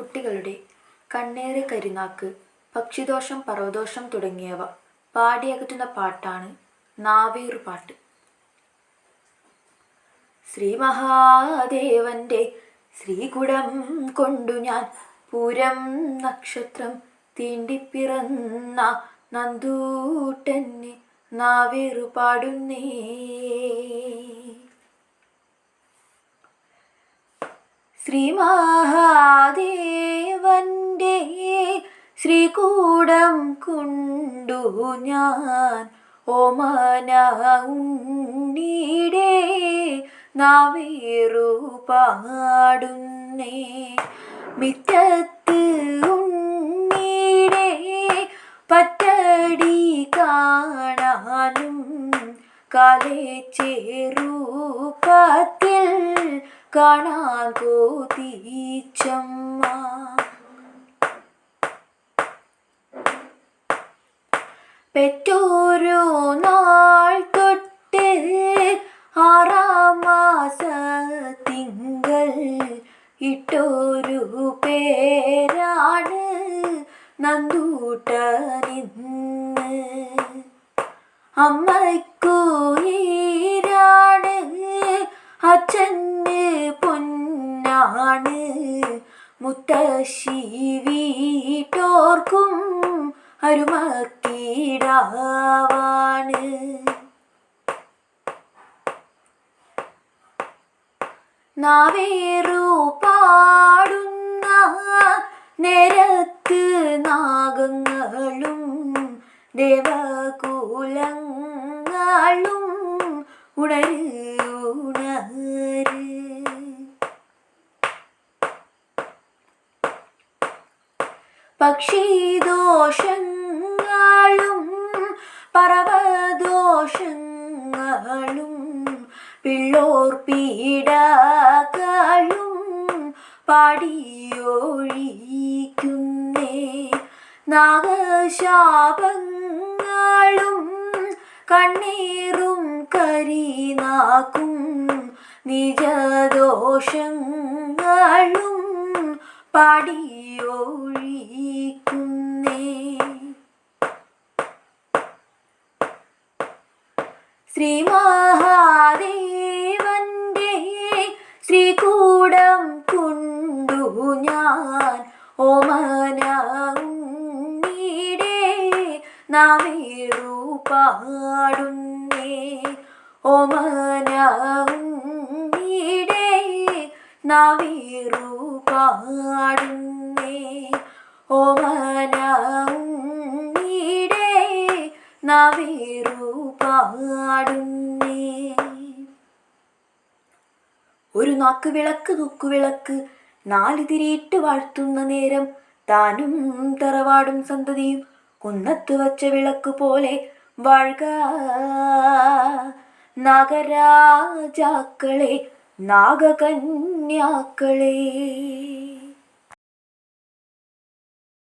കുട്ടികളുടെ കണ്ണേറെ കരിനാക്ക് പക്ഷിദോഷം പർവദോഷം തുടങ്ങിയവ പാടിയകറ്റുന്ന പാട്ടാണ് നാവേറുപാട്ട് ശ്രീ മഹാദേവന്റെ ശ്രീകുടം കൊണ്ടു ഞാൻ പൂരം നക്ഷത്രം തീണ്ടിപ്പിറന്ന നന്ദൂട്ടന് നാവേറു പാടുന്നേ. ശ്രീ മഹാദേവന്റെ ശ്രീകൂടം കൊണ്ടു ഞാൻ ഓമന ഉണ്ണീടെ നാവേറു പാടുന്നേ. മിറ്റത്ത് കാലേ ചേറുപ്പത്തിൽ കാണാൻ കോതീച്ചമ്മ. പെറ്റോരോ നാൾ തൊട്ട് ആറാം മാസ തിങ്കൾ ഇട്ടൊരു പേരാണ് നന്ദൂട്ടനിന്ന്. അമ്മയ്ക്കു ഈരാണ് അച്ഛന് പൊന്നാണ്. മുത്തശ്ശി വീട്ടോർക്കും അരുമക്കീടാവാണ്. നാവേറു പാടുന്ന നേരത്ത് നാഗങ്ങളും ദേവകുലങ്ങളും ഉണര്. പക്ഷി പക്ഷിദോഷങ്ങളും പർവദോഷങ്ങളും പിള്ളോർ പീഡകളും പാടിയൊഴിക്കുന്നേ. നാഗശാപങ്ങളും കണ്ണീറും കരിനാക്കും നിജദോഷങ്ങളും പാടിയൊഴിക്കുന്നേ. ശ്രീ മഹാദേവന്റെ ശ്രീകൂടം കൊണ്ടു ഞാൻ ഓമന ഉണ്ണീടെ നാവേറു പാടുന്നേ. ഓമന നവീറു പാടുന്നേ ഓമന നവീറു പാടുന്നേ ഒരു നാക്ക് വിളക്ക് തൂക്കുവിളക്ക് നാല് തിരിയിട്ട് വാഴ്ത്തുന്ന നേരം താനും തറവാടും സന്തതിയും കുന്നത്ത് വച്ച വിളക്ക് പോലെ വാഴ്ക. നാഗരാജാക്കളെ നാഗകന്യാക്കളെ.